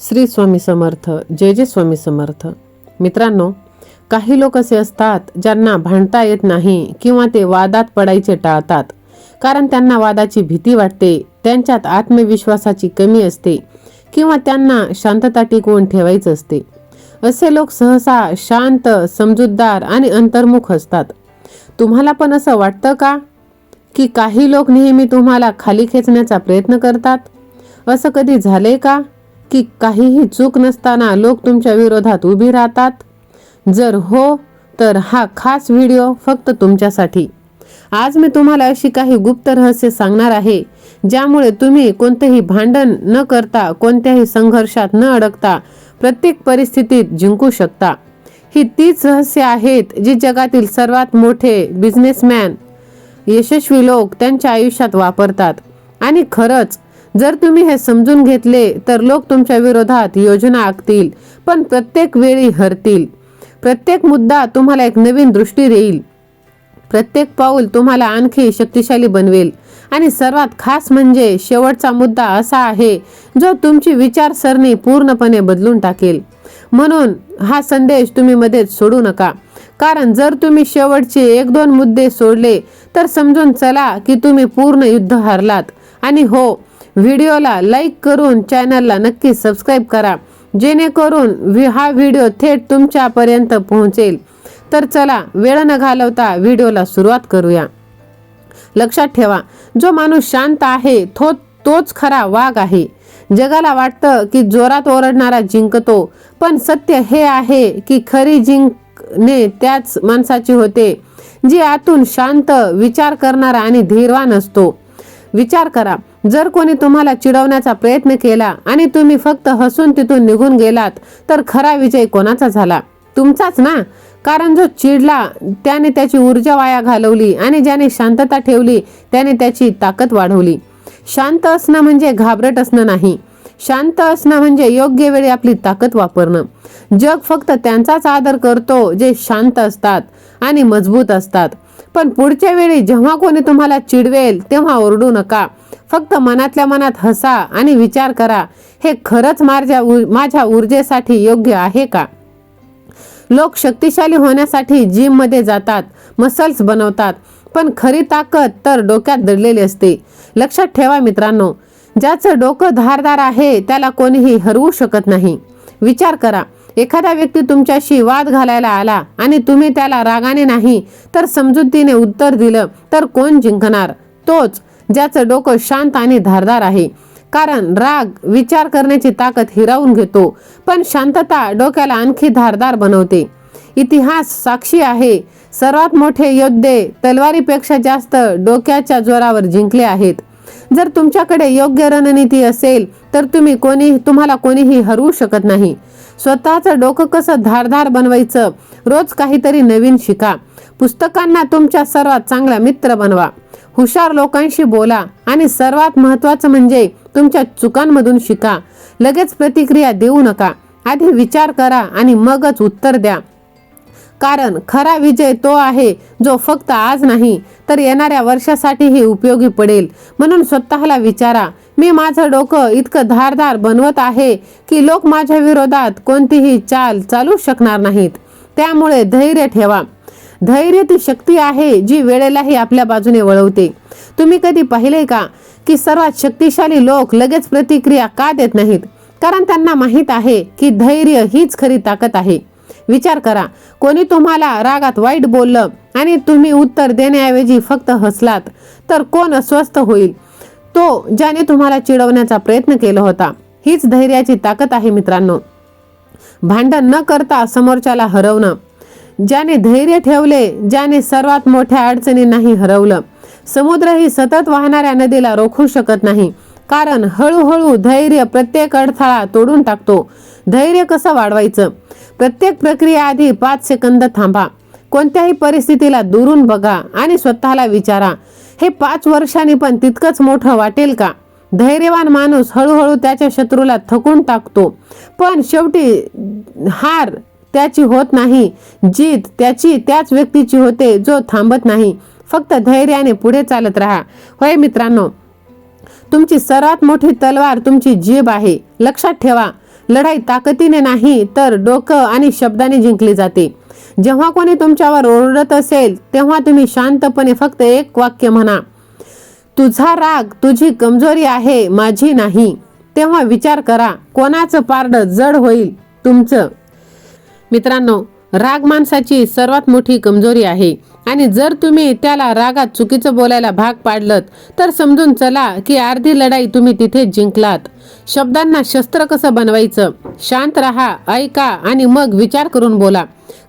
श्री स्वामी समर्थ जय जय स्वामी समर्थ. मित्रांनो काही लोक असे असतात ज्यांना भांडता येत नाही किंवा ते वादात पडायचे टाळतात. कारण त्यांना वादाची भीती वाटते त्यांच्यात आत्मविश्वासाची कमी असते किंवा त्यांना शांतता टिकवून ठेवायचं असते. असे लोक सहसा शांत समजूतदार आणि अंतर्मुख असतात. तुम्हाला पण असं वाटतं का? की काही लोक नेहमी तुम्हाला खाली खेचण्याचा प्रयत्न करतात? असं कधी झाले का? की काहीही चूक नसताना लोक तुमच्या विरोधात उभी राहतात. जर हो तर हा खास व्हिडिओ फक्त तुमच्यासाठी. आज मी तुम्हाला अशी काही गुप्त रहस्य सांगणार आहे ज्यामुळे तुम्ही कोणतेही भांडण न करता कोणत्याही संघर्षात न अडकता प्रत्येक परिस्थितीत जिंकू शकता. ही तीच रहस्य आहेत जी जगातील सर्वात मोठे बिझनेसमॅन यशस्वी लोक त्यांच्या आयुष्यात वापरतात. आणि खरंच जर तुम्ही हे समजून घेतले तर लोक तुमच्या विरोधात योजना आखतील पण प्रत्येक वेळी हरतील. प्रत्येक मुद्दा तुम्हाला एक नवीन दृष्टी देईल. प्रत्येक पाऊल तुम्हाला आणखी शक्तिशाली बनवेल. आणि सर्वात खास म्हणजे शेवटचा मुद्दा असा आहे जो तुमची विचारसरणी पूर्णपणे बदलून टाकेल. म्हणून हा संदेश तुम्ही मध्येच सोडू नका. कारण जर तुम्ही शेवटचे एक दोन मुद्दे सोडले तर समजून चला की तुम्ही पूर्ण युद्ध हारलात. आणि हो व्हिडिओला लाईक करून चॅनलला नक्की सबस्क्राईब करा जेणेकरून व्हि- हा व्हिडिओ थेट तुमच्यापर्यंत पोहोचेल. तर चला वेळ न घालवता व्हिडिओला सुरुवात करूया. लक्षात ठेवा जो माणूस शांत आहे तो तोच खरा वाघ आहे. जगाला वाटतं की जोरात ओरडणारा जिंकतो पण सत्य हे आहे की खरी जिंकणे त्याच माणसाची होते जी आतून शांत विचार करणारा आणि धीरवान असतो. विचार करा जर कोणी तुम्हाला चिडवण्याचा प्रयत्न केला आणि तुम्ही फक्त हसून तिथून निघून गेलात तर खरा विजय कोणाचा झाला? तुमचाच ना? कारण जो चिडला त्याने त्याची ऊर्जा वाया घालवली आणि ज्याने शांतता ठेवली त्याने त्याची ताकद वाढवली. शांत असणं म्हणजे घाबरट असणं नाही. शांत असणं म्हणजे योग्य वेळी आपली ताकद वापरणं. जग फक्त त्यांचाच आदर करतो जे शांत असतात आणि मजबूत असतात. पण पुढच्या वेळी जेव्हा कोणी तुम्हाला चिडवेल तेव्हा ओरडू नका. फक्त मनातल्या मनात हसा आणि विचार करा हे खरंच माझ्या माझ्या ऊर्जेसाठी योग्य आहे का? लोक शक्तिशाली होण्यासाठी जिममध्ये जातात मसल्स बनवतात पण खरी ताकद तर डोक्यात दडलेली असते. लक्षात ठेवा मित्रांनो ज्याचं डोकं धारदार आहे त्याला कोणीही हरवू शकत नाही. विचार करा एखादा व्यक्ती तुमच्याशी वाद घालायला आला आणि तुम्ही त्याला रागाने नाही तर समजुतीने उत्तर दिलं तर कोण जिंकणार? तोच ज्याचं डोकं शांत आणि धारदार आहे. कारण राग विचार करण्याची ताकद हिरावून घेतो पण शांतता डोक्याला आणखी धारदार बनवते. इतिहास साक्षी आहे. सर्वात मोठे योद्धे तलवारीपेक्षा जास्त डोक्याच्या जोरावर जिंकले आहेत. जर तुमच्याकडे योग्य रणनीती असेल तर तुम्ही कोणी तुम्हाला कोणीही हरवू शकत नाही. स्वतःचं डोकं कसं धारधार बनवायचं रोज काहीतरी नवीन शिका. पुस्तकांना तुमच्या सर्वात चांगला मित्र बनवा. हुशार लोकांशी बोला आणि सर्वात महत्त्वाचं म्हणजे तुमच्या चुकांमधून शिका. लगेच प्रतिक्रिया देऊ नका. आधी विचार करा आणि मगच उत्तर द्या. कारण खरा विजय तो आहे जो फक्त आज नाही तर येणाऱ्या वर्षासाठीही उपयोगी पडेल. म्हणून स्वतःला विचारा मी माझं डोकं इतकं धारदार बनवत आहे की लोक माझ्या विरोधात कोणतीही चाल चालू शकणार नाहीत. त्यामुळे धैर्य ठेवा. धैर्य ती शक्ती आहे जी वेळेलाही आपल्या बाजूने वळवते. तुम्ही कधी पाहिले का की सर्वात शक्तिशाली लोक लगेच प्रतिक्रिया का देत नाहीत? कारण त्यांना माहीत आहे की धैर्य हीच खरी ताकद आहे. विचार करा. कोणी तुम्हाला रागात वाईट बोललं आणि तुम्ही उत्तर देण्याऐवजी फक्त हसलात तर कोण अस्वस्थ होईल? तो ज्याने तुम्हाला चिडवण्याचा प्रयत्न केला होता हीच धैर्याची ताकद आहे मित्रांनो. भांडण न करता समोरच्याला हरवणं. ज्याने धैर्य ठेवले ज्याने सर्वात मोठ्या अडचणी नाही हरवलं. समुद्र ही सतत वाहणाऱ्या नदीला रोखू शकत नाही कारण हळूहळू धैर्य प्रत्येक अडथळा तोडून टाकतो. धैर्य कसं वाढवायचं? प्रत्येक प्रक्रिया आधी पाच सेकंद थांबा. कोणत्याही परिस्थितीला दुरून बघा आणि स्वतःला विचारा. हे पाच वर्षांनी पण तितकंच मोठं वाटेल का? धैर्यवान माणूस हळूहळू त्याच्या शत्रूला थकून टाकतो. पण शेवटी हार त्याची होत नाही. जीत त्याची त्याच व्यक्तीची होते जो थांबत नाही. फक्त धैर्याने पुढे चालत राहा. होय मित्रांनो तुमची सर्वात मोठी तलवार तुमची जीभ आहे. लक्षात ठेवा लढाई ताकदीने नाही तर डोकं आणि शब्दाने जिंकली जाते. जेव्हा कोणी तुमच्यावर ओरडत असेल तेव्हा तुम्ही शांतपणे फक्त एक वाक्य म्हणा तुझा राग तुझी कमजोरी आहे माझी नाही. तेव्हा विचार करा कोणाचं पारडं जड होईल तुमचं? मित्रांनो राग माणसाची सर्वात मोठी कमजोरी आहे. आणि जर तुम्ही त्याला रागात चुकीचं बोलायला भाग पाडलत तर समजून चला की अर्धी लढाई तुम्ही तिथे जिंकलात. शब्दांना शस्त्र कसं बनवायचं? शांत रहा ऐका आणि मग विचार करून बोला.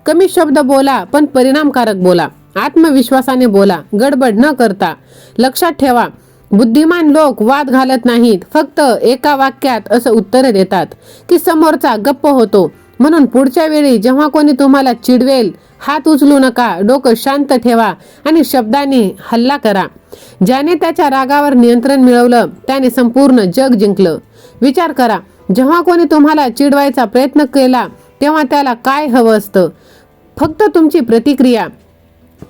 कमी शब्द बोला पण परिणामकारक बोला. आत्मविश्वासाने बोला गडबड न करता. लक्षात ठेवा बुद्धिमान लोक वाद घालत नाहीत फक्त एका वाक्यात असं उत्तर देतात की समोरचा गप्प होतो. म्हणून पुढच्या वेळी जेव्हा कोणी तुम्हाला चिडवेल हात उचलू नका डोकं शांत ठेवा आणि शब्दाने हल्ला करा. ज्याने त्याच्या रागावर नियंत्रण मिळवलं त्याने संपूर्ण जग जिंकलं. विचार करा. जेव्हा कोणी तुम्हाला चिडवायचा प्रयत्न केला तेव्हा त्याला काय हवं असतं? फक्त तुमची प्रतिक्रिया.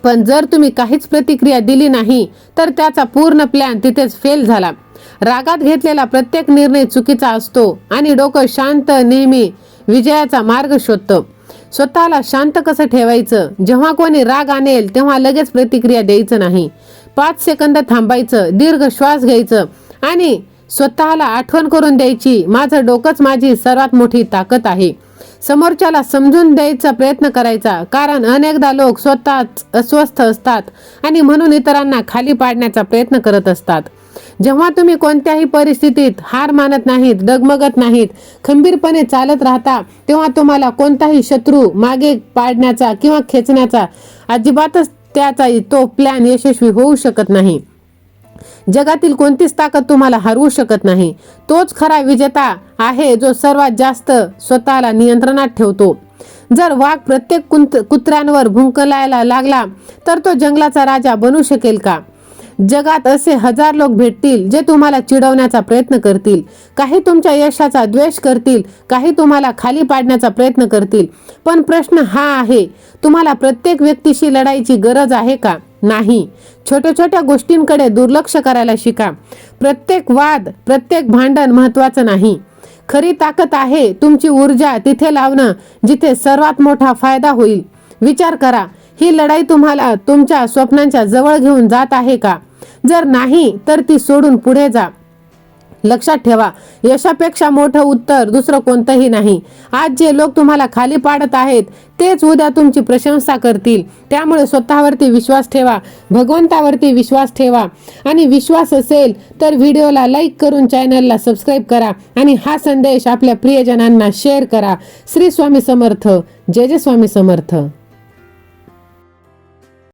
पण जर तुम्ही काहीच प्रतिक्रिया दिली नाही तर त्याचा पूर्ण प्लॅन तिथेच फेल झाला. रागात घेतलेला प्रत्येक निर्णय चुकीचा असतो आणि डोकं शांत नेहमी विजयाचा मार्ग शोधतं. स्वतःला शांत कसं ठेवायचं? जेव्हा कोणी राग आणेल तेव्हा लगेच प्रतिक्रिया द्यायचं नाही. पाच सेकंद थांबायचं दीर्घ श्वास घ्यायचं आणि स्वतःला आठवण करून द्यायची. माझं डोकंच माझी सर्वात मोठी ताकद आहे. समोरच्याला समजून द्यायचा प्रयत्न करायचा. कारण अनेकदा लोक स्वतःच अस्वस्थ असतात आणि म्हणून इतरांना खाली पाडण्याचा प्रयत्न करत असतात. जेव्हा तुम्ही कोणत्याही परिस्थितीत हार मानत नाहीत डगमगत नाहीत खंबीरपणे चालत राहता तेव्हा तुम्हाला कोणताही शत्रू मागे पाडण्याचा किंवा खेचण्याचा अजिबातच त्याचा तो प्लॅन यशस्वी होऊ शकत नाही. जगातील कोणतीच ताकद तुम्हाला हरवू शकत नाही. तोच खरा विजेता आहे जो सर्वात जास्त स्वतःला नियंत्रणात ठेवतो. जर वाघ प्रत्येक कुंत कुत्र्यांवर भुंकलायला लागला तर तो जंगलाचा राजा बनू शकेल का? जगात असे हजार लोक भेटतील जे तुम्हाला चिडवण्याचा प्रयत्न करतील. काही तुमच्या यशाचा द्वेष करतील काही तुम्हाला खाली पाडण्याचा प्रयत्न करतील. पण प्रश्न हा आहे तुम्हाला प्रत्येक व्यक्तीशी लढायची गरज आहे का? नाही. छोट्या छोट्या गोष्टींकडे दुर्लक्ष करायला शिका. प्रत्येक वाद प्रत्येक भांडण महत्वाचं नाही. खरी ताकद आहे तुमची ऊर्जा तिथे लावणं जिथे सर्वात मोठा फायदा होईल. विचार करा ही लढाई तुम्हाला तुमच्या स्वप्नांच्या जवळ घेऊन जात आहे का? जर नाही तर ती सोडून पुढे जा. लक्षात ठेवा यशापेक्षा मोठं उत्तर दुसरं कोणतंही नाही. आज जे लोक तुम्हाला खाली पाडत आहेत तेच उद्या तुमची प्रशंसा करतील. त्यामुळे स्वतःवरती विश्वास ठेवा भगवंतावरती विश्वास ठेवा. आणि विश्वास असेल तर व्हिडिओला लाईक करून चॅनलला सबस्क्राईब करा आणि हा संदेश आपल्या प्रियजनांना शेअर करा. श्री स्वामी समर्थ. जय जय स्वामी समर्थ.